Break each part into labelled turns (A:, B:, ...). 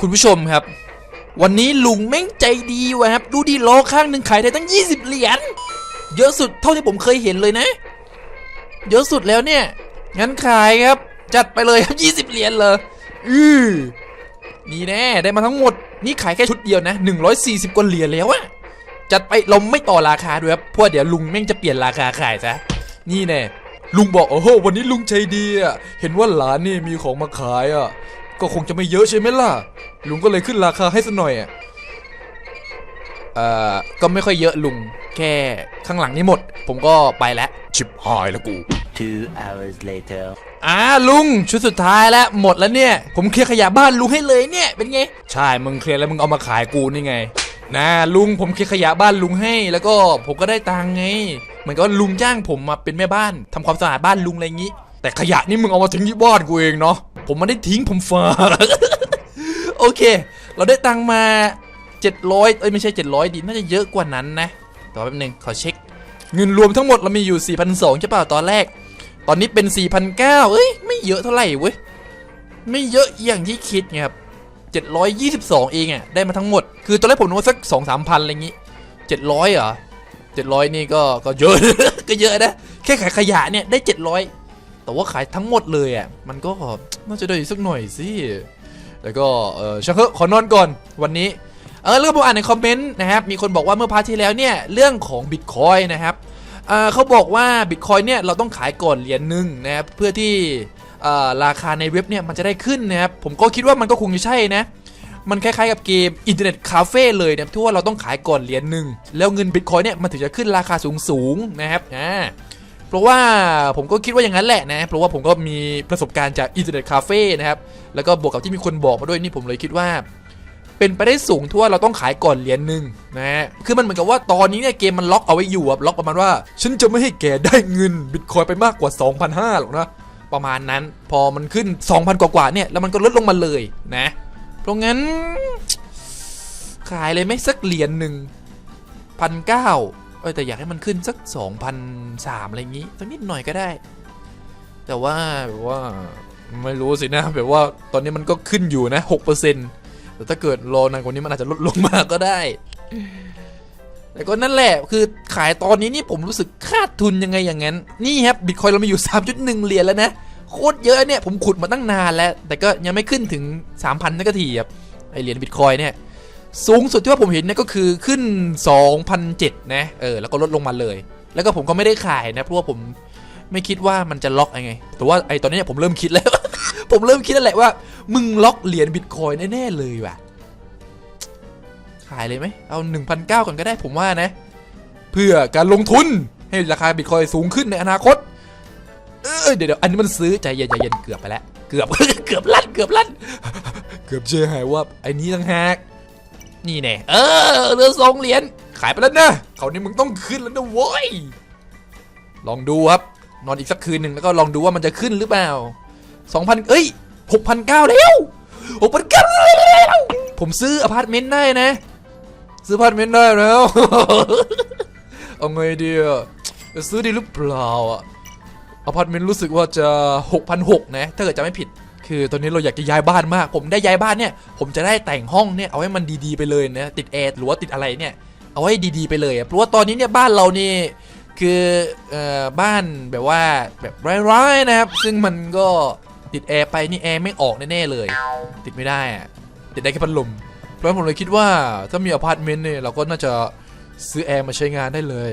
A: คุณผู้ชมครับ วันนี้ลุงแม่งใจดีว่ะครับ ดูดิโลข้างหนึ่งขายได้ตั้ง 20 เหรียญ เยอะสุดเท่าที่ผมเคยเห็นเลยนะ เยอะสุดแล้วเนี่ย งั้นขายครับ จัดไปเลยครับ 20 เหรียญเลยอือนี่แน่ได้มาทั้งหมด นี่ขายแค่ชุดเดียวนะ 140 กว่าเหรียญแล้วอะจัดไปเราไม่ต่อราคาด้วยครับเพราะเดี๋ยวลุงแม่งจะเปลี่ยนราคาขายซะ นี่แน่ลุงบอกโอ้โหวันนี้ลุงใจดีอะเห็นว่าหลานนี่มีของมาขายอะ ก็คงจะไม่เยอะใช่ไหมล่ะ ลุงก็เลยขึ้นราคาให้สักหน่อยอะเอ่อก็ไม่ค่อยเยอะลุง แค่ข้างหลังนี่หมด ผมก็ไปแล้ว ชิบหายแล้วกู
B: Two hours later.
A: อ่าลุงชุดสุดท้ายแล้วหมดแล้วเนี่ย ผมเคลียร์ขยะบ้านลุงให้เลยเนี่ยเป็นไง ใช่มึงเคลียร์แล้วมึงเอามาขายกูนี่ไงนะลุงผมเคลียร์ขยะบ้านลุงให้ แล้วก็ผมก็ได้ตังค์ไง เหมือนกับว่าลุงจ้างผมมาเป็นแม่บ้านทำความสะอาดบ้านลุงอะไรอย่างงี้ แต่ขยะนี่มึงเอามาทิ้งที่บ้านกูเองเนาะผมไม่ได้ทิ้งผมฝากโอเค เราได้ตังมา 700เอ้ยไม่ใช่ 700 ดิน่าจะเยอะกว่านั้นนะต่อแป๊บนึงขอเช็ค เงินรวมทั้งหมดเรามีอยู่ 4,200ใช่เปล่าตอนแรก ตอนนี้เป็น 4,900เอ้ยไม่เยอะเท่าไหร่เว้ยไม่เยอะอย่างที่คิดไงครับ722 เองอะได้มาทั้งหมด คือตอนแรกผมนึกว่าสัก 2 3พันอะไรอย่างงี้ 700เหรอ700 นี่ก็ก็เยอะ ก็เยอะนะ แค่ขายขยะเนี่ยได้ 700 แต่ว่าขายทั้งหมดเลยอะมันก็น่าจะได้อีกสักหน่อยสิแล้วก็เออชักเถอะขอนอนก่อนวันนี้เออเรื่องผมอ่านในคอมเมนต์นะครับมีคนบอกว่าเมื่อพาร์ทที่แล้วเนี่ยเรื่องของบิตคอยนะครับอ่าเขาบอกว่าบิตคอยเนี่ยเราต้องขายก่อนเหรียญหนึ่งนะครับเพื่อที่อ่าราคาในเว็บเนี่ยมันจะได้ขึ้นนะครับผมก็คิดว่ามันก็คงจะใช่นะมันคล้ายๆกับเกมอินเทอร์เน็ตคาเฟ่เลยนะที่ว่าเราต้องขายก่อนเหรียญหนึ่งแล้วเงินบิตคอยเนี่ยมันถึงจะขึ้นราคาสูงๆนะครับอ่า เพราะว่าผมก็คิดว่าอย่างนั้นแหละนะ เพราะว่าผมก็มีประสบการณ์จากอินเทอร์เน็ตคาเฟ่นะครับ แล้วก็บวกกับที่มีคนบอกมาด้วยนี่ผมเลยคิดว่า เป็นไปได้สูงที่วเราต้องขายก่อนเหรียญหนึ่งนะฮะ คือมันเหมือนกับว่าตอนนี้เนี่ยเกมมันล็อกเอาไว้อยู่ล็อกประมาณว่า ฉันจะไม่ให้แกได้เงินบิตคอยไปมากกว่า 2,500หรอกนะ ประมาณนั้น พอมันขึ้น 2,000 กว่าๆเนี่ยแล้วมันก็ลดลงมาเลยนะ เพราะงั้น ขายเลยไหมสักเหรียญหนึ่งพันเก้า เออแต่อยากให้มันขึ้นสัก2,003อะไรอย่างงี้สักนิดหน่อยก็ได้ แต่ว่าแบบว่าไม่รู้สินะแบบว่าตอนนี้มันก็ขึ้นอยู่นะ6%แต่ถ้าเกิดรอนานกว่านี้มันอาจจะลดลงมาก็ได้แต่ก็นั่นแหละคือขายตอนนี้นี่ผมรู้สึกขาดทุนยังไงอย่างนั้น นี่ครับบิตคอยเรามีอยู่ 3.1 เหรียญแล้วนะโคตรเยอะเนี่ยผมขุดมาตั้งนานแล้ว แต่ก็ยังไม่ขึ้นถึง 3,000นักทีครับไอเหรียญบิตคอยเนี่ย สูงสุดที่ว่าผมเห็นเนี่ยก็คือขึ้น 2,007นะเออแล้วก็ลดลงมาเลย แล้วก็ผมก็ไม่ได้ขายนะเพราะว่าผมไม่คิดว่ามันจะล็อกยังไง แต่ว่าไอตอนนี้เนี่ยผมเริ่มคิดแล้ว ผมเริ่มคิดแล้วแหละว่า มึงล็อกเหรียญบิตคอยแน่ๆเลยว่ะ ขายเลยไหมเอา 1,900ก่อนก็ได้ผมว่านะ เพื่อการลงทุนให้ราคาบิตคอยสูงขึ้นในอนาคต เออเดี๋ยวเดี๋ยวอันนี้มันซื้อใจเย็นใจเย็นเกือบไปแล้ว เกือบเกือบลั่นเกือบลั่น เกือบเชื่อหายว่าไอ้นี้ต่างหาก นี่แน่เออเรือสองเหรียญขายไปแล้วนะเขานี้มึงต้องขึ้นแล้วนะโว้ยลองดูครับนอนอีกสักคืนหนึ่งแล้วก็ลองดูว่ามันจะขึ้นหรือเปล่าสองพันเอ้ยหกพันเก้าแล้วหกพันเก้าแล้วผมซื้ออพาร์ตเมนต์ได้นะ ซื้ออพาร์ตเมนต์ได้แล้วเอาไงดีอะซื้อดีหรือเปล่าอะอพาร์ตเมนต์รู้สึกว่าจะหกพันหกนะ ถ้าเกิดจะไม่ผิด คือตอนนี้เราอยากจะย้ายบ้านมาก ผมได้ย้ายบ้านเนี่ย ผมจะได้แต่งห้องเนี่ยเอาให้มันดีๆไปเลยนะติดแอร์หรือว่าติดอะไรเนี่ยเอาให้ดีๆไปเลยเพราะว่าตอนนี้เนี่ยบ้านเรานี่คือเอ่อบ้านแบบว่าแบบร้ายๆนะครับ ซึ่งมันก็ติดแอร์ไปนี่แอร์ไม่ออกแน่ๆเลย ติดไม่ได้อะติดได้แค่พัดลมเพราะฉะนั้นผมเลยคิดว่าถ้ามีอพาร์ตเมนต์เนี่ยเราก็น่าจะซื้อแอร์มาใช้งานได้เลย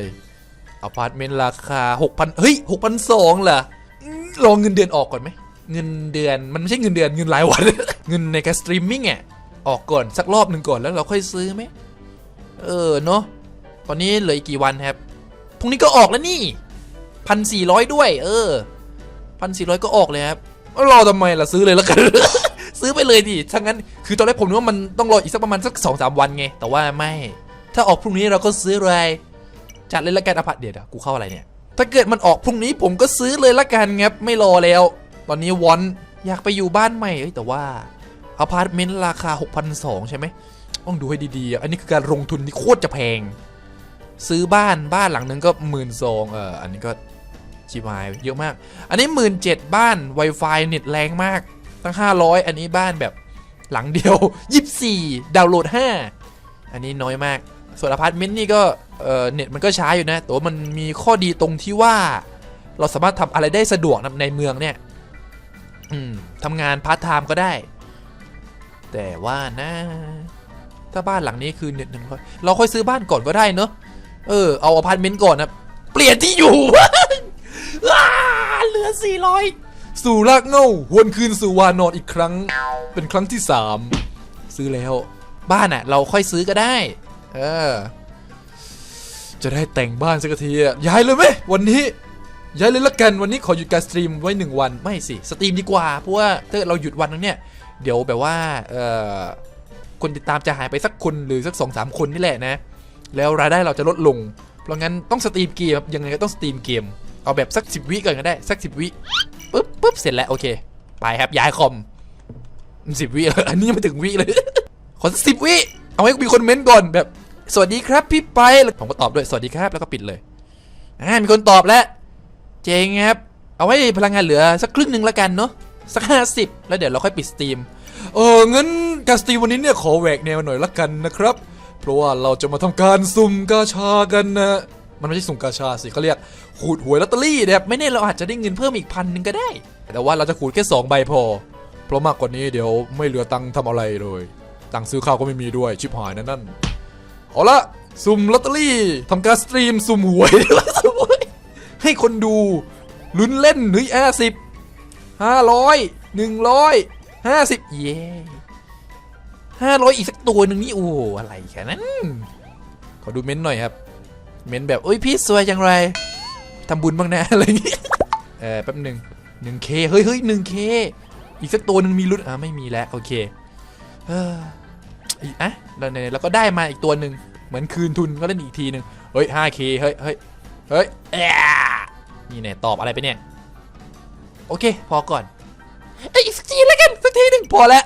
A: อพาร์ตเมนต์ราคา 6,000เฮ้ย6,200เหรออืมรอเงินเดือนออกก่อนไหม เงินเดือนมันไม่ใช่เงินเดือนเงินรายวัน เงินในการสตรีมมิ่งอะออกก่อนสักรอบหนึ่งก่อนแล้วเราค่อยซื้อไหมเออเนาะตอนนี้เหลืออีกกี่วันครับพรุ่งนี้ก็ออกแล้วนี่พันสี่ร้อยด้วย เออพันสี่ร้อยก็ออกเลยครับเอารอทำไมล่ะซื้อเลยแล้วกันซื้อไปเลยดิถ้างั้น คือตอนแรกผมนึกว่ามันต้องรออีกสักประมาณสักสองสามวันไง แต่ว่าไม่ ถ้าออกพรุ่งนี้เราก็ซื้อเลย จัดเลยละกันอพาร์ตเดียวเดี๋ยวกูเข้าอะไรเนี่ย ถ้าเกิดมันออกพรุ่งนี้ผมก็ซื้อเลยละกันครับ ไม่รอแล้ว ตอนนี้วอนอยากไปอยู่บ้านใหม่แต่ว่าอพาร์ตเมนต์ราคา 6,200 ใช่ไหมต้องดูให้ดีๆ อันนี้คือการลงทุนที่โคตรจะแพง ซื้อบ้านบ้านหลังนึงก็หมื่นสองเอออันนี้ก็ชิบหายเยอะมาก อันนี้หมื่นเจ็ดบ้าน Wi-Fi เน็ตแรงมากตั้ง 500 อันนี้บ้านแบบหลังเดียว 24 ดาวน์โหลด 5 อันนี้น้อยมาก ส่วนอพาร์ตเมนต์นี่ก็เออเน็ตมันก็ช้าอยู่นะแต่ว่ามันมีข้อดีตรงที่ว่า เราสามารถทำอะไรได้สะดวกในเมืองเนี่ย ทำงานพาร์ทไทม์ก็ได้ แต่ว่านะ ถ้าบ้านหลังนี้คือเน็ตหนึ่งร้อยเราค่อยซื้อบ้านก่อนก็ได้เนอะเออเอาอพาร์ตเมนต์ก่อนนะ เปลี่ยนที่อยู่เหลือ 400 สู่รากเง้าวนคืนสู่วานอนอีกครั้ง เป็นครั้งที่ 3 ซื้อแล้ว บ้านอะเราค่อยซื้อก็ได้ เออ จะได้แต่งบ้านสักทีอะย้ายเลยไหมวันนี้ ย้ายเลยละกันวันนี้ขอหยุดการสตรีมไว้หนึ่งวันไม่สิสตรีมดีกว่าเพราะว่าถ้าเราหยุดวันนึงเนี่ยเดี๋ยวแบบว่าเอ่อคนติดตามจะหายไปสักคนหรือสักสองสามคนนี่แหละนะ แล้วรายได้เราจะลดลง เพราะงั้นต้องสตรีมเกมยังไงก็ต้องสตรีมเกม เอาแบบสักสิบวิก่อนก็ได้สักสิบวิปุ๊บปุ๊บเสร็จแล้วโอเค ไปครับย้ายคอมสิบวิอันนี้ยังไม่ถึงวิเลยขอสิบวิเอาให้มีคนเม้นก่อนแบบ สวัสดีครับพี่ไปผมก็ตอบด้วยสวัสดีครับแล้วก็ปิดเลยอ่ามีคนตอบแล้ว เจ๋งครับ เอาไว้พลังงานเหลือสักครึ่งหนึ่งแล้วกันเนาะสักห้าสิบแล้วเดี๋ยวเราค่อยปิดสตรีม เอองั้นการสตรีมวันนี้เนี่ยขอแหวกแนวหน่อยละกันนะครับ เพราะว่าเราจะมาทำการสุ่มกาชากันนะมันไม่ใช่สุ่มกาชาสิเขาเรียกขูดหวยลอตเตอรี่นะครับไม่แน่เราอาจจะได้เงินเพิ่มอีกพันหนึ่งก็ได้ แต่ว่าเราจะขูดแค่สองใบพอ เพราะมากกว่านี้เดี๋ยวไม่เหลือตังค์ทำอะไรเลยตังค์ซื้อข้าวก็ไม่มีด้วยชิบหายนั่นนั่นเอาละสุ่มลอตเตอรี่ทำการสตรีมสุ่มหวยสุ่มหวย ให้คนดู ลุ้นเล่นเฮ้ยห้าสิบห้าร้อยหนึ่งร้อยห้าสิบเย้ห้าร้อยอีกสักตัวหนึ่งนี่โอ้โหอะไรแค่นั้น ขอดูเม้นต์หน่อยครับ เม้นต์แบบโอ้ยพี่สวยจังไรทำบุญบ้างนะอะไรอย่างงี้เออแป๊บหนึ่งหนึ่งเคเฮ้ยเฮ้ยหนึ่งเคอีกสักตัวหนึ่งมีลุ้นอะไม่มีแล้วโอเคเอออีกอะแล้วเนี่ยแล้วก็ได้มาอีกตัวหนึ่งเหมือนคืนทุนก็เล่นอีกทีหนึ่งเฮ้ย 5k เฮ้ยเฮ้ยเฮ้ยแอ นี่เนี่ยตอบอะไรไปเนี่ย โอเค พอก่อนเอ้ยอีกสักทีแล้วกันสักทีหนึ่งพอแล้ว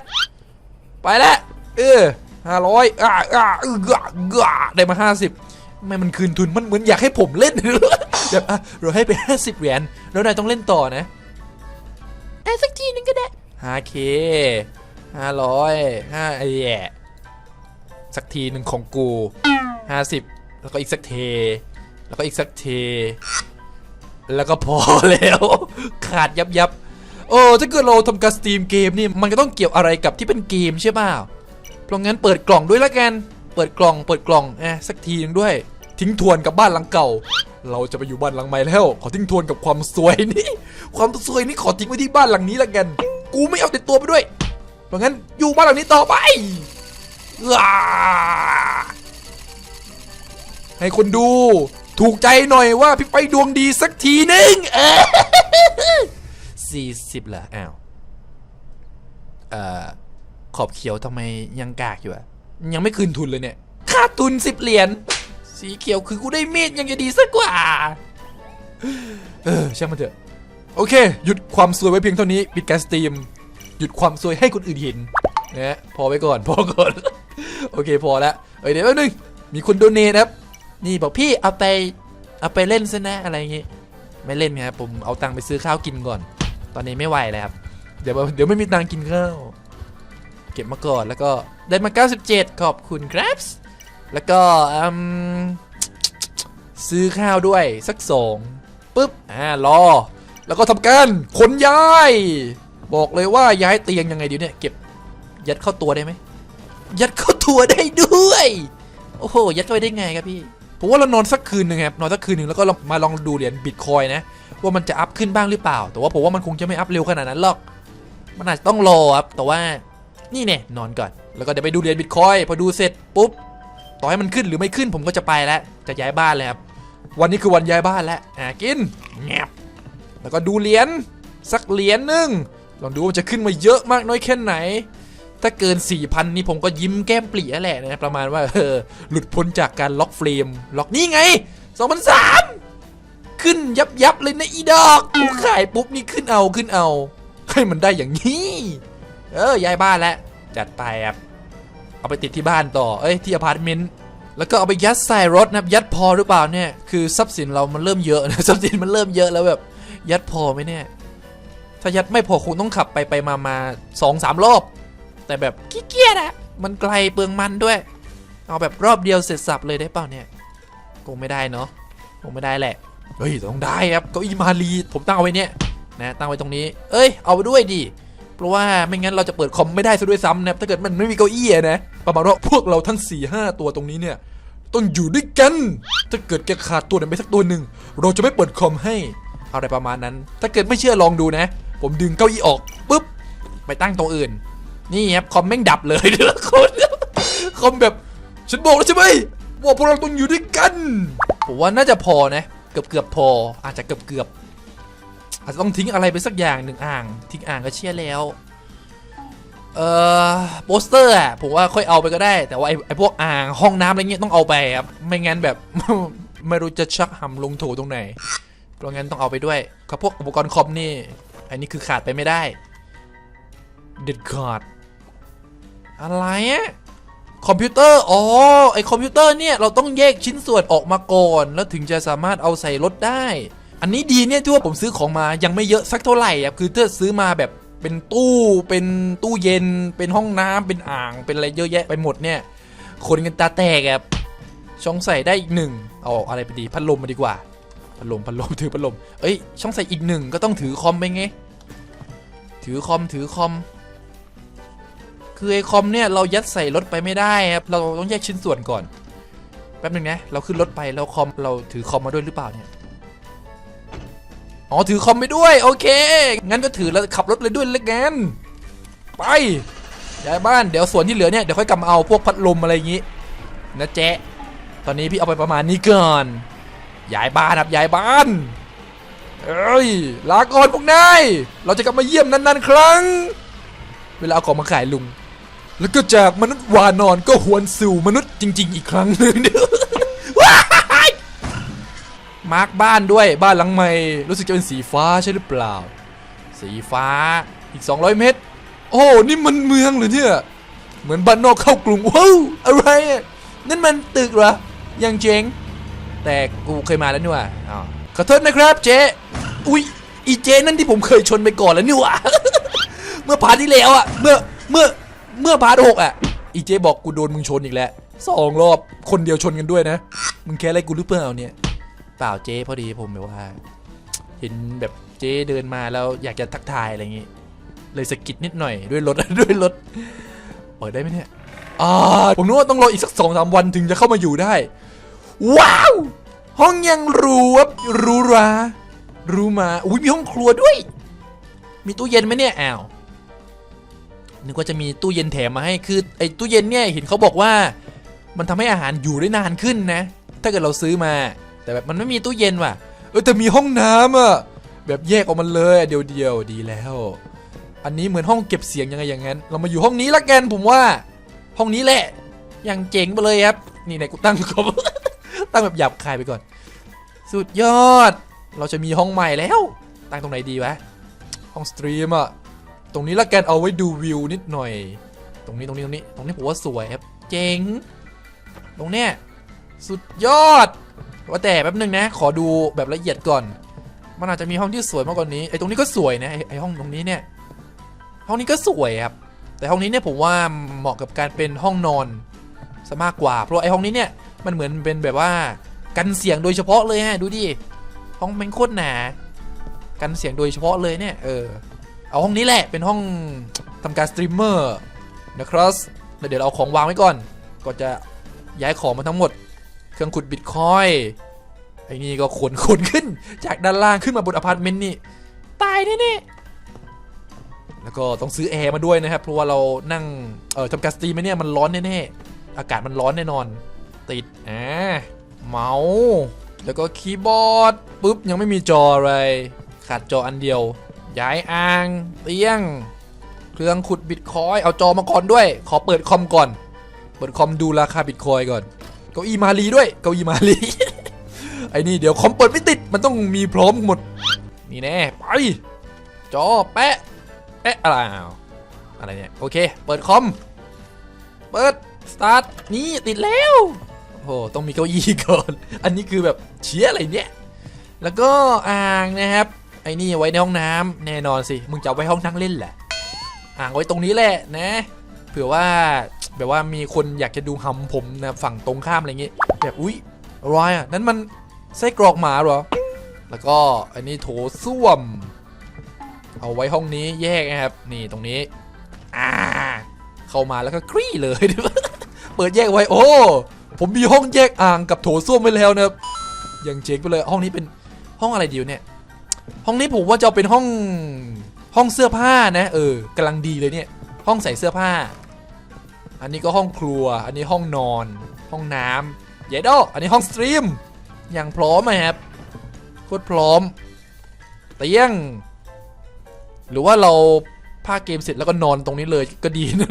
A: ไปแล้วเออห้าร้อยอ่าอ่าเออกะกะได้มาห้าสิบไม่มันคืนทุนมันเหมือนอยากให้ผมเล่นแบบอะเราให้ไปห้าสิบเหรียญแล้วนายต้องเล่นต่อนะไอ้สักทีหนึ่งก็ได้ 5k ห้าร้อยห้าไอ้แย่สักทีหนึ่งของกูห้าสิบแล้วก็อีกสักเท แล้วก็อีกสักเท แล้วก็พอแล้ว ขาดยับยับโอ้ถ้าเกิดเราทำการสตรีมเกมนี่มันก็ต้องเกี่ยวอะไรกับที่เป็นเกมใช่เปล่าเพราะงั้นเปิดกล่องด้วยละกัน เปิดกล่อง เปิดกล่องแอะสักทีหนึงด้วย ทิ้งทวนกับบ้านหลังเก่า เราจะไปอยู่บ้านหลังใหม่แล้ว ขอทิ้งทวนกับความสวยนี่ ความสวยนี่ขอทิ้งไว้ที่บ้านหลังนี้ละกัน กูไม่เอาติดตัวไปด้วย เพราะงั้นอยู่บ้านหลังนี้ต่อไปให้คนดู ถูกใจหน่อยว่าพี่ไปดวงดีสักทีหนึ่งสี่สิบเหรออ้าวเอ่อขอบเขียวทำไมยังกากอยู่อะยังไม่คืนทุนเลยเนี่ยขาทุนสิบเหรียญสีเขียวคือกูได้มีดยังจะดีสักกว่า เออช่างมันเถอะโอเค หยุดความสวยไว้เพียงเท่านี้ปิดการสตรีม หยุดความสวยให้คนอื่นเห็นนะพอไว้ก่อนพอก่อน โอเคพอแล้วเอ้ยเดี๋ยวแป๊บนึงมีคนโดเนทครับ นี่บอกพี่เอาไปเอาไปเล่นซะนะอะไรอย่างงี้ไม่เล่นครับผมเอาตังค์ไปซื้อข้าวกินก่อน ตอนนี้ไม่ไหวแล้วครับเดี๋ยวเดี๋ยวไม่มีตังค์กินข้าวเก็บมาก่อนแล้วก็ได้มา 97 ขอบคุณครับแล้วก็อืมซื้อข้าวด้วยสักสองปุ๊บอ่ารอ แล้วก็ทำการขนย้าย บอกเลยว่าย้ายเตียงยังไงดีเนี่ยเก็บยัดเข้าตัวได้ไหมยัดเข้าตัวได้ด้วย โอ้โหยัดเข้าไปได้ไงครับพี่ ผมว่าเรานอนสักคืนหนึ่งครับนอนสักคืนหนึ่งแล้วก็มาลองดูเหรียญบิตคอยนะว่ามันจะอัพขึ้นบ้างหรือเปล่า แต่ว่าผมว่ามันคงจะไม่อัพเร็วขนาดนั้นหรอก มันอาจจะต้องรอครับ แต่ว่านี่เนี่ยนอนก่อน แล้วก็เดี๋ยวไปดูเหรียญบิตคอยพอดูเสร็จปุ๊บ ต่อให้มันขึ้นหรือไม่ขึ้นผมก็จะไปแล้ว จะย้ายบ้านเลยครับ วันนี้คือวันย้ายบ้านแล้ว อ่ากินแงบแล้วก็ดูเหรียญสักเหรียญหนึ่งลองดูว่ามันจะขึ้นมาเยอะมากน้อยแค่ไหน ถ้าเกิน 4,000 นี่ผมก็ยิ้มแก้มปลีแหละนะประมาณว่าเออหลุดพ้นจากการล็อกเฟรมล็อกนี่ไง2003ขึ้นยับยับๆเลยนะอีดอกกูขายปุ๊บนี่ขึ้นเอาขึ้นเอา ให้มันได้อย่างนี้เออย้ายบ้านแล้วจัดไปครับเอาไปติดที่บ้านต่อเอ้ยที่อพาร์ตเมนต์แล้วก็เอาไปยัดใส่รถนะครับยัดพอหรือเปล่าเนี่ยคือทรัพย์สินเรามันเริ่มเยอะนะทรัพย์สินมันเริ่มเยอะแล้วแบบ ยัดพอไหมเนี่ยถ้ายัดไม่พอคงต้องขับไปไปมามาสองสามรอบ แต่แบบขี้เกียจอะมันไกลเปลืองมันด้วย เอาแบบรอบเดียวเสร็จสับเลยได้เปล่าเนี่ยคงไม่ได้เนาะคงไม่ได้แหละ เฮ้ยต้องได้ครับเก้าอี้มาลีผมตั้งเอาไว้เนี่ยนะตั้งไว้ตรงนี้ เอ้ยเอาไปด้วยดิเพราะว่าไม่งั้นเราจะเปิดคอมไม่ได้ซะด้วยซ้ำนะถ้าเกิดมันไม่มีเก้าอี้นะประมาณว่าพวกเราทั้ง4ี่ห้าตัวตรงนี้เนี่ยต้องอยู่ด้วยกัน ถ้าเกิดแกขาดตัวไหนไปสักตัวหนึ่งเราจะไม่เปิดคอมให้อะไรประมาณนั้น ถ้าเกิดไม่เชื่อลองดูนะ ผมดึงเก้าอี้ออกปุ๊บไปตั้งตรงอื่น นี่ครับคอมแม่งดับเลยเดี๋ยวคนคอมแบบฉันบอกแล้วใช่ไหมว่าพวกเราต้องอยู่ด้วยกันผมว่าน่าจะพอนะเกือบเกือบพอ อาจจะเกือบเกือบอาจจะต้องทิ้งอะไรไปสักอย่างหนึ่งอ่าง ทิ้งอ่างก็เชี่ยแล้วเอ่อโปสเตอร์อะผมว่าค่อยเอาไปก็ได้ แต่ว่าไอ้ไอ้พวกอ่างห้องน้ำอะไรเงี้ยต้องเอาไปครับไม่งั้นแบบไม่รู้จะชักหำลงโถตรงไหนเพราะงั้นต้องเอาไปด้วยครับพวกอุปกรณ์คอมนี่อันนี้คือขาดไปไม่ได้เด็ดขาด อะไรอะคอมพิวเตอร์ อ๋อ ไอคอมพิวเตอร์เนี่ย เราต้องแยกชิ้นส่วนออกมาก่อน แล้วถึงจะสามารถเอาใส่รถได้ อันนี้ดีเนี่ยที่ว่าผมซื้อของมายังไม่เยอะสักเท่าไหร่อะคือถ้าซื้อมาแบบเป็นตู้เป็นตู้เย็น เป็นห้องน้ำเป็นอ่างเป็นอะไรเยอะแยะไปหมดเนี่ย คนกันตาแตกครับช่องใส่ได้อีกหนึ่งเอาอะไรไปดีพัดลมมาดีกว่าพัดลมพัดลมถือพัดลมเอ้ยช่องใส่อีกหนึ่งก็ต้องถือคอมไปไงถือคอมถือคอม คือไอคอมเนี่ยเรายัดใส่รถไปไม่ได้ครับเราต้องแยกชิ้นส่วนก่อนแป๊บหนึงนะเราขึ้นรถไปแล้วคอมเราถือคอมมาด้วยหรือเปล่าเนี่ยอ๋อถือคอมไปด้วยโอเค งั้นก็ถือแล้วขับรถเลยด้วยแล้วกันไปย้ายบ้านเดี๋ยวส่วนที่เหลือเนี่ยเดี๋ยวค่อยกลับมาเอาพวกพัดลมอะไรอย่างงี้นะแจ๊ตอนนี้พี่เอาไปประมาณนี้ก่อนย้ายบ้านครับย้ายบ้านเอ้ยลาก่อนพวกนายเราจะกลับมาเยี่ยมนานๆครั้ง เวลาเอาของมาขายลุง แล้วก็จากมนุษย์วานอนก็หวนสู่มนุษย์จริง ๆ อีกครั้งหนึ่งว้ายมาร์กบ้านด้วยบ้านหลังใหม่ รู้สึกจะเป็นสีฟ้าใช่หรือเปล่า สีฟ้าอีก 200 เมตร โอ้นี่มันเมืองเหรอเนี่ย เหมือนบ้านนอกเข้ากรุงว้าวอะไรอะนั่นมันตึกเหรอยังเจ๋งแต่กูเคยมาแล้วนี่ว่าขอโทษนะครับเจ๊อุ๊ยอีเจ๊นั่นที่ผมเคยชนไปก่อนแล้วนี่ว่าเมื่อพาร์ทที่แล้วอะเมื่อเมื่อ เมื่อพาร์ทหกอะอีเจบอกกูโดนมึงชนอีกแล้วสองรอบคนเดียวชนกันด้วยนะ มึงแค่อะไรกูหรือเปล่าเนี่ย เปล่าเจ๊พอดีผมแบบว่า เห็นแบบเจ๊เดินมาแล้วอยากจะทักทายอะไรอย่างงี้ เลยสะกิดนิดหน่อยด้วยรถ ด้วยรถ เปิดได้ไหมเนี่ยอ่าผมนึกว่าต้องรออีกสักสองสามวันถึงจะเข้ามาอยู่ได้ ว้าว ห้องยังรูบรูหรารูมา อุ้ยมีห้องครัวด้วย มีตู้เย็นไหมเนี่ยอ้าว นึกว่าจะมีตู้เย็นแถมมาให้คือไอ้ตู้เย็นเนี่ยเห็นเขาบอกว่า มันทำให้อาหารอยู่ได้นานขึ้นนะ ถ้าเกิดเราซื้อมา แต่แบบมันไม่มีตู้เย็นว่ะเออแต่มีห้องน้ำอะแบบแยกออกมาเลยอะเดียวดีแล้ว อันนี้เหมือนห้องเก็บเสียงยังไงอย่างนั้น เรามาอยู่ห้องนี้ละกันผมว่า ห้องนี้แหละอย่างเจ๋งไปเลยครับ นี่ไหนกูตั้งคอมตั้งแบบหยาบคายไปก่อน สุดยอด เราจะมีห้องใหม่แล้ว ตั้งตรงไหนดีวะ ห้องสตรีมอะ ตรงนี้ละกันเอาไว้ดูวิวนิดหน่อย ตรงนี้ตรงนี้ตรงนี้ ตรงนี้ผมว่าสวยครับเจ๋งตรงเนี้ยสุดยอด ว่าแต่แป๊บนึงนะ ขอดูแบบละเอียดก่อน มันอาจจะมีห้องที่สวยมากกว่านี้ไอ้ตรงนี้ก็สวยนะไอ้ไอ้ห้องตรงนี้เนี่ย ห้องนี้ก็สวยครับ แต่ห้องนี้เนี่ยผมว่าเหมาะกับการเป็นห้องนอนซะมากกว่า เพราะไอ้ห้องนี้เนี่ยมันเหมือนเป็นแบบว่ากันเสียงโดยเฉพาะเลยฮะดูดิห้องม่งโคตรหนากันเสียงโดยเฉพาะเลยเนี่ยเออ เอาห้องนี้แหละเป็นห้องทำการสตรีมเมอร์นะครับเดี๋ยวเราเอาของวางไว้ก่อนก่อนจะย้ายของมาทั้งหมด เครื่องขุดบิตคอยไอ้นี่ก็ขนขนขึ้น จากด้านล่างขึ้นมาบนอพาร์ตเมนต์นี่ตายแน่ๆแล้วก็ต้องซื้อแอร์มาด้วยนะครับเพราะว่าเรานั่งเอ่อทำการสตรีมเนี่ยมันร้อนแน่ๆอากาศมันร้อนแน่นอน ติดอ่าเมาส์แล้วก็คีย์บอร์ดปุ๊บยังไม่มีจออะไร ขาดจออันเดียว ย้ายอ่าง เตียง เครื่องขุดบิตคอย เอาจอมาก่อนด้วย ขอเปิดคอมก่อน เปิดคอมดูราคาบิตคอยก่อน เก้าอี้มาลีด้วย เก้าอี้มาลี ไอ้นี่เดี๋ยวคอมเปิดไม่ติด มันต้องมีพร้อมหมด นี่แน่ ไป จอแปะ เอ๊ะอะไรอ้าวอะไรเนี่ย โอเค เปิดคอม เปิด สตาร์ท นี่ติดแล้ว โอ้โห ต้องมีเก้าอี้ก่อน อันนี้คือแบบเชียอะไรเนี่ย แล้วก็อ่างนะครับ ไอ้นี่ไว้ในห้องน้ำแน่นอนสิ มึงจะเอาไว้ห้องนั่งเล่นแหละอ่างไว้ตรงนี้แหละนะ เผื่อว่าแบบว่ามีคนอยากจะดูหำผมนะฝั่งตรงข้ามอะไรเงี้ยแบบอุ๊ยอะไรอะนั่นมันไส้กรอกหมาเหรอ แล้วก็อันนี้โถส้วม เอาไว้ห้องนี้แยกนะครับ นี่ตรงนี้อ่าเข้ามาแล้วก็คลี่เลย เปิดแยกไว้โอ้ผมมีห้องแยกอ่างกับโถส้วมไว้แล้วนะครับยังเจ๊งไปเลยห้องนี้เป็นห้องอะไรดีวเนี่ย ห้องนี้ผมว่าจะเป็นห้องห้องเสื้อผ้านะ เออกำลังดีเลยเนี่ย ห้องใส่เสื้อผ้า อันนี้ก็ห้องครัว อันนี้ห้องนอน ห้องน้ำเยดโดอันนี้ห้องสตรีม อย่างพร้อมนะครับโคตรพร้อม เตียง หรือว่าเราพาเกมเสร็จแล้วก็นอนตรงนี้เลยก็ดีนะ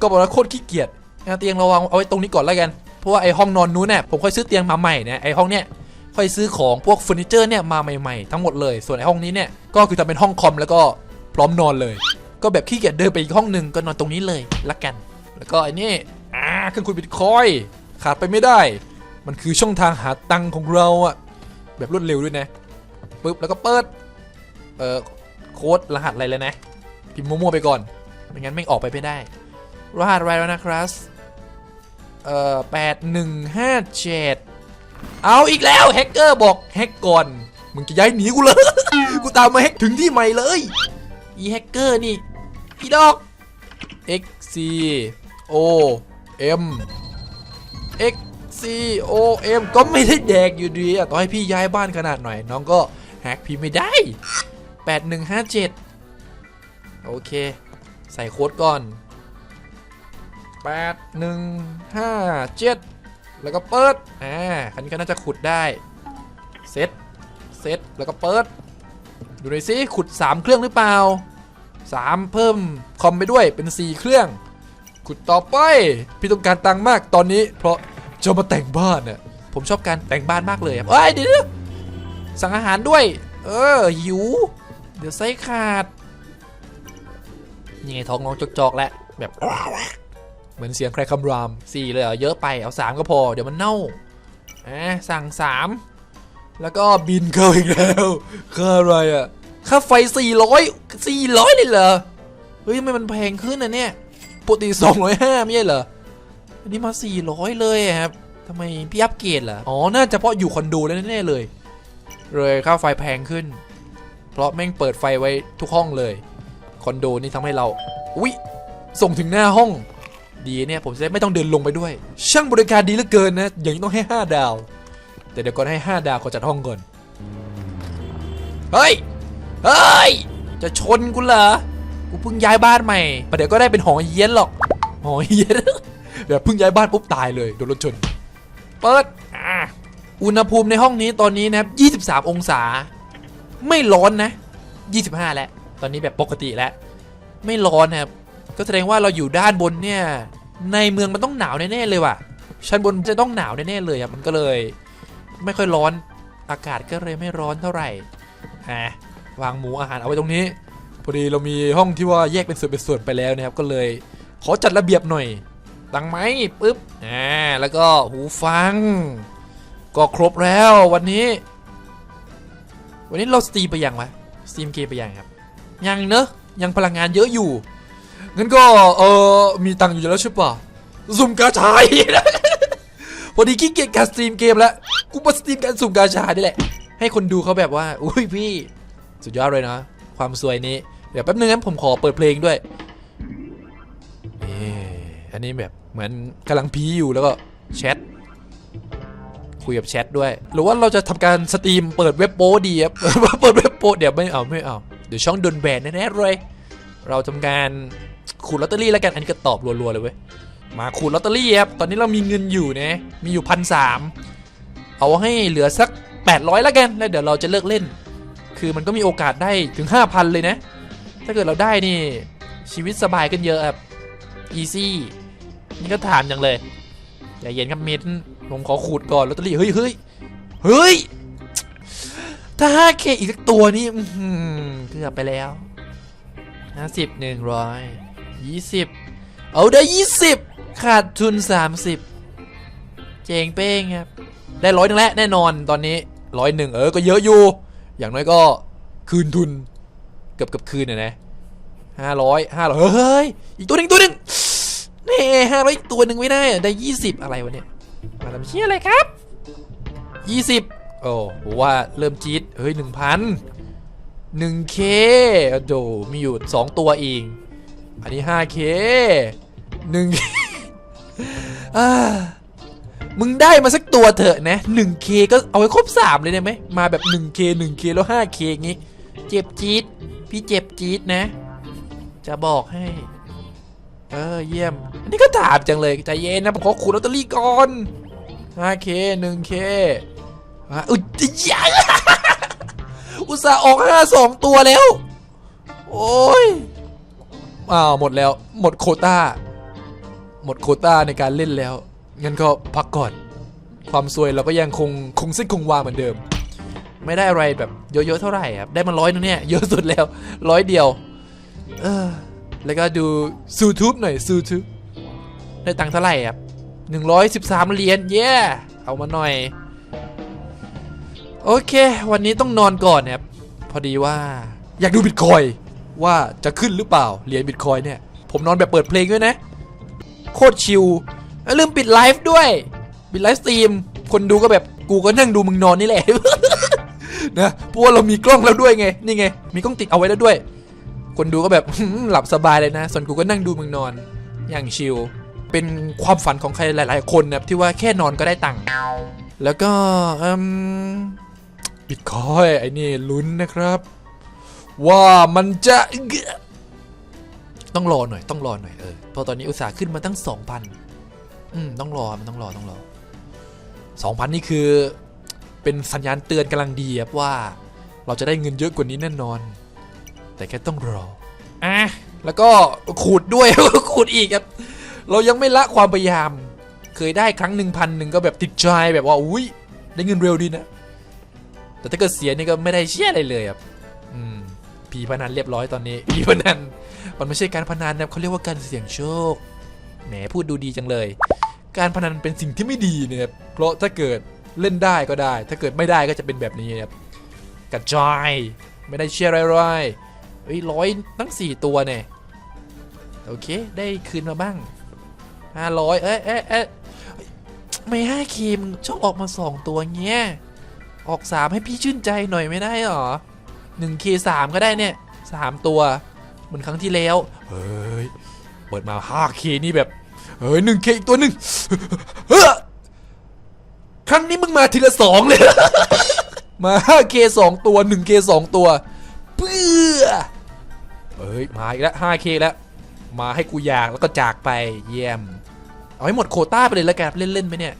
A: ก็บอกว่าโคตรขี้เกียจเอาเตียงเราวางเอาไว้ตรงนี้ก่อนแล้วกัน เพราะว่าไอห้องนอนนู้นเนี่ยผมค่อยซื้อเตียงมาใหม่นะไอห้องเนี่ย ค่อยซื้อของพวกเฟอร์นิเจอร์เนี่ยมาใหม่ๆทั้งหมดเลยส่วนไอห้องนี้เนี่ยก็คือทำเป็นห้องคอมแล้วก็พร้อมนอนเลย ก็แบบขี้เกียจเดินไปอีกห้องหนึ่งก็นอนตรงนี้เลยละกัน แล้วก็ไอ้นี่อ่าเครื่องคุยบิตคอยขาดไปไม่ได้ มันคือช่องทางหาตังค์ของเราอะแบบรวดเร็วด้วยนะปึ๊บแล้วก็เปิดเอ่อโค้ดรหัสอะไรเลยนะพิมพ์มั่วๆไปก่อนไม่งั้นไม่ออกไปไม่ได้ รหัสอะไรแล้วนะครับเอ่อแปดหนึ่งห้าเจ็ด เอาอีกแล้วแฮกเกอร์บอกแฮกก่อนมึงจะย้ายหนีกูเลย กูตามมาแฮกถึงที่ใหม่เลย อีแฮกเกอร์นี่อีดอก x c o m x c o m ก็ไม่ได้แดกอยู่ดีอะต่อให้พี่ย้ายบ้านขนาดหน่อย น้องก็แฮกพี่ไม่ได้ 8157 โอเค ใส่โค้ดก่อน 8157 แล้วก็เปิด อ่า คันนี้ก็น่าจะขุดได้ เซต เซต แล้วก็เปิด ดูหน่อยสิขุด 3 เครื่องหรือเปล่า 3 เพิ่มคอมไปด้วย เป็น 4 เครื่อง ขุดต่อไป พี่ต้องการตังค์มากตอนนี้ เพราะจะมาแต่งบ้านน่ะ ผมชอบการแต่งบ้านมากเลยเอ้ยเดี๋ยวสั่งอาหารด้วย เออ หิว เดี๋ยวไส้ขาดยังไงท้องน้องจอกๆแล้วแบบ มือนเสียงใครคำรามสี่เลยเหรอเยอะไปเอาสามก็พอเดี๋ยวมันเน่าอะสั่งสามแล้วก็บินเข้าอีกแล้วค่าอะไรอะค่าไฟ400 400เลยเหรอเฮ้ยทำไมมันแพงขึ้นนะเนี่ยปกติ205ไม่ใช่เหรออันนี้มา400เลยครับทำไมพี่อัปเกรดเหรออ๋อน่าจะเพราะอยู่คอนโดแล้วแน่ๆเลย เลยค่าไฟแพงขึ้น เพราะแม่งเปิดไฟไว้ทุกห้องเลยคอนโดนี่ทำให้เราอุ๊ยส่งถึงหน้าห้อง ดีเนี่ยผมจะได้ไม่ต้องเดินลงไปด้วย ช่างบริการดีเหลือเกินนะ อย่างนี้ต้องให้ 5 ดาว แต่เดี๋ยวก่อนให้ 5 ดาวขอจัดห้องก่อน เฮ้ย เฮ้ย จะชนกูเหรอ กูเพิ่งย้ายบ้านใหม่ประเดี๋ยวก็ได้เป็นหอเฮียนหรอก หอเฮียนแบบเพิ่งย้ายบ้านปุ๊บตายเลยโดนรถชน เปิด อุณหภูมิในห้องนี้ตอนนี้นะครับ23 องศา ไม่ร้อนนะ 25 แล้ว ตอนนี้แบบปกติแล้ว ไม่ร้อนนะครับ ก็แสดงว่าเราอยู่ด้านบนเนี่ย ในเมืองมันต้องหนาวแน่ๆเลยว่ะ ชั้นบนจะต้องหนาวแน่ๆเลยอะ มันก็เลย ไม่ค่อยร้อน อากาศก็เลยไม่ร้อนเท่าไหร่อะวางหมูอาหารเอาไว้ตรงนี้ พอดีเรามีห้องที่ว่าแยกเป็นส่วนเป็นส่วนไปแล้วนะครับ ก็เลย ขอจัดระเบียบหน่อยตังไหมปึ๊บ อ่า แล้วก็หูฟัง ก็ครบแล้ววันนี้ วันนี้เราสตรีมไปยังวะสตรีมเกมไปยังครับ ยังเนอะยังพลังงานเยอะอยู่ งั้นก็เออมีตังค์อยู่แล้วใช่ปะสุ่มกาชายพอดีขี้เกียจการสตรีมเกมแล้วกูมาสตรีมการสุ่มกาชานี่แหละ ให้คนดูเขาแบบว่าอุ้ยพี่ สุดยอดเลยนะ ความสวยนี้ เดี๋ยวแป๊บนึงนะผมขอเปิดเพลงด้วยเอออันนี้แบบเหมือนกำลังพีอยู่แล้วก็แชทคุยกับแชทด้วย หรือว่าเราจะทำการสตรีมเปิดเว็บโป้ดีครับเปิดเว็บโป้เดี๋ยวไม่เอาไม่เอา เดี๋ยวช่องโดนแบนแน่ๆเลย เราทำการ ขูดลอตเตอรี่แล้วกันอันนี้ก็ตอบรัวๆเลยเว้ยมาขูดลอตเตอรี่ครับตอนนี้เรามีเงินอยู่นะมีอยู่พันสามเอาให้เหลือสัก 800แล้วกันแล้วเดี๋ยวเราจะเลิกเล่น คือมันก็มีโอกาสได้ถึง 5,000 เลยนะ ถ้าเกิดเราได้นี่ชีวิตสบายกันเยอะครับอีซี่นี่ก็ถามจังเลยใจเย็นครับเมนผมขอขูดก่อนลอตเตอรี่เฮ้ยเฮ้ยเฮ้ยถ้า 5K อีกสักตัวนี้เกือบไปแล้วห้าสิบหนึ่งร้อย ยี่สิบเอาได้ยี่สิบขาดทุนสามสิบเจงเป้งครับ ได้ร้อยนึงแล้วแน่นอนตอนนี้ร้อยหนึ่งเออ ก็เยอะอยู่ อย่างน้อยก็คืนทุน เกือบเกือบคืนนะนะห้าร้อยห้าร้อยเฮ้ย อีกตัวหนึ่งตัวหนึ่งนี่ห้าร้อยตัวหนึ่งไม่ได้ได้ยี่สิบอะไรวะเนี่ย มาทำเชี่ยอะไรครับยี่สิบโอ้ว่าเริ่มจี๊ดเฮ้ยหนึ่งพันหนึ่งเคโอ้โหมีอยู่สองตัวเอง อันนี้ห้าเคหนึ่งอ่ามึงได้มาสักตัวเถอะนะ 1K ก็เอาไว้ครบ 3 เลยได้ไหม มาแบบ 1K 1K แล้ว 5K อย่างงี้ เจ็บจี๊ด พี่เจ็บจี๊ดนะ จะบอกให้ เออ เยี่ยม อันนี้ก็ถามจังเลย ใจเย็นนะผมขอขูดลอตเตอรี่ก่อน 5K 1K อะอุ้ยยังอุตส่าห์ออก 5 2 ตัวแล้ว โอ้ย อ้าวหมดแล้ว หมดโควต้า หมดโคต้าในการเล่นแล้ว งั้นก็พักก่อน ความซวยเราก็ยังคงคงเส้นคงวาเหมือนเดิม ไม่ได้อะไรแบบเยอะๆเท่าไหร่ครับ ได้มาร้อยนึงเนี่ย เยอะสุดแล้วร้อยเดียว เออ แล้วก็ดูซูทูบหน่อยซูทูบได้ตังค์เท่าไหร่ครับหนึ่งร้อยสิบสามเหรียญเย้เอามาหน่อย โอเค วันนี้ต้องนอนก่อนครับ พอดีว่า อยากดูบิตคอย ว่าจะขึ้นหรือเปล่าเหรียญบิตคอยเนี่ย ผมนอนแบบเปิดเพลงด้วยนะ โคตรชิลลืมปิดไลฟ์ด้วย ปิดไลฟ์สตรีม คนดูก็แบบกูก็นั่งดูมึงนอนนี่แหละนะเพราะว่าเรามีกล้องแล้วด้วยไง นี่ไง มีกล้องติดเอาไว้แล้วด้วย คนดูก็แบบหลับสบายเลยนะ ส่วนกูก็นั่งดูมึงนอน อย่างชิล เป็นความฝันของใครหลาย ๆ คนนะครับที่ว่าแค่นอนก็ได้ตังค์ แล้วก็บิตคอยไอ้นี่ลุ้นนะครับ ว่ามันจะต้องรอหน่อยต้องรอหน่อยเออเพราะตอนนี้อุตสาห์ขึ้นมาตั้ง2,000อืมต้องรอมันต้องรอต้องรอ2,000นี่คือ เป็นสัญญาณเตือนกำลังดีครับว่า เราจะได้เงินเยอะกว่านี้แน่นอน แต่แค่ต้องรออะแล้วก็ขูดด้วยขูดอีกครับ เรายังไม่ละความพยายาม เคยได้ครั้งหนึ่งพันหนึ่งก็แบบติดใจแบบว่าอุ้ยได้เงินเร็วดีนะ แต่ถ้าเกิดเสียนี่ก็ไม่ได้เชี่ยอะไรเลยครับอืม ผีพนันเรียบร้อยตอนนี้ผีพนันมันไม่ใช่การพนันนะเขาเรียกว่าการเสี่ยงโชคแหมพูดดูดีจังเลย การพนันเป็นสิ่งที่ไม่ดีเนี่ยครับเพราะถ้าเกิดเล่นได้ก็ได้ ถ้าเกิดไม่ได้ก็จะเป็นแบบนี้ครับกระจายไม่ได้เชียร์อะไรๆเฮ้ยร้อยตั้งสี่ตัวเนี่ยโอเค ได้คืนมาบ้างห้าร้อยเอ๊ะเอ๊ะเอ๊ะไม่ห้าเคมชอบออกมาสองตัวเงี้ยออกสามให้พี่ชื่นใจหน่อยไม่ได้หรอ หนึ่งเคสามก็ได้เนี่ยสามตัว เหมือนครั้งที่แล้ว เฮ้ย เปิดมา 5K นี่แบบ เฮ้ย 1K อีกตัวหนึ่งเฮ้อครั้งนี้มึงมาทีละสองเลย มา 5K สองตัว 1K สองตัวเปื้อเฮ้ย มาอีกแล้ว 5K แล้ว มาให้กูอยากแล้วก็จากไปเยี่ยม เอาให้หมดโคต้าไปเลยแล้วกันครับเล่นๆไหมเนี่ย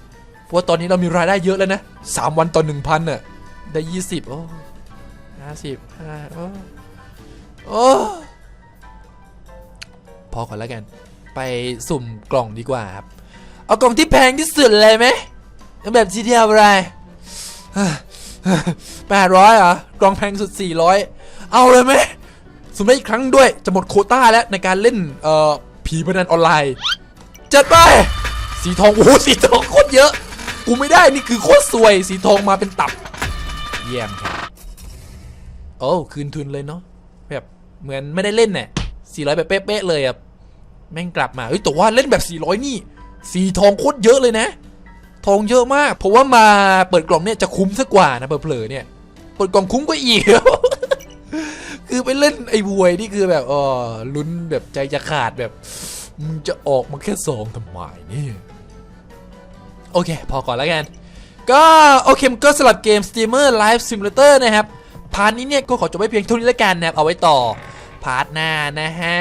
A: เพราะว่าตอนนี้เรามีรายได้เยอะแล้วนะ3วันต่อ1,000น่ะได้20โอ้ ห้าสิบห้าโอ้โอ้พอก่อนแล้วกัน ไปสุ่มกล่องดีกว่าครับ เอากล่องที่แพงที่สุดเลยไหมเอาแบบทีเดียวอะไรแปดร้อยเหรอกล่องแพงสุด400เอาเลยไหมสุ่มได้อีกครั้งด้วยจะหมดโคต้าแล้วในการเล่นเอ่อผีพนันออนไลน์ จัดไป สีทอง โอ้โหสีทองโคตรเยอะ กูไม่ได้นี่คือโคตรสวย สีทองมาเป็นตับ เยี่ยมครับ โอ้คืนทุนเลยเนาะแบบเหมือนไม่ได้เล่นเนี่ย400แบบเป๊ะๆเลยอะแม่งกลับมาเฮ้ยแต่ว่าเล่นแบบ400นี่สีทองโคตรเยอะเลยนะ ทองเยอะมาก เพราะว่ามาเปิดกล่องเนี่ยจะคุ้มซะกว่านะเผลอๆเนี่ยเปิดกล่องคุ้มกว่าอีกคือไปเล่นไอ้บวยนี่คือแบบอ๋อลุ้นแบบใจจะขาดแบบมึงจะออกมาแค่สองทำไมเนี่ยโอเค พอก่อนแล้วกัน ก็โอเคมันก็สำหรับเกม Steamer Live Simulator นะครับ พาร์ทนี้เนี่ยก็ขอจบไว้เพียงเท่านี้แล้วกันนะครับเอาไว้ต่อพาร์ทหน้านะฮะ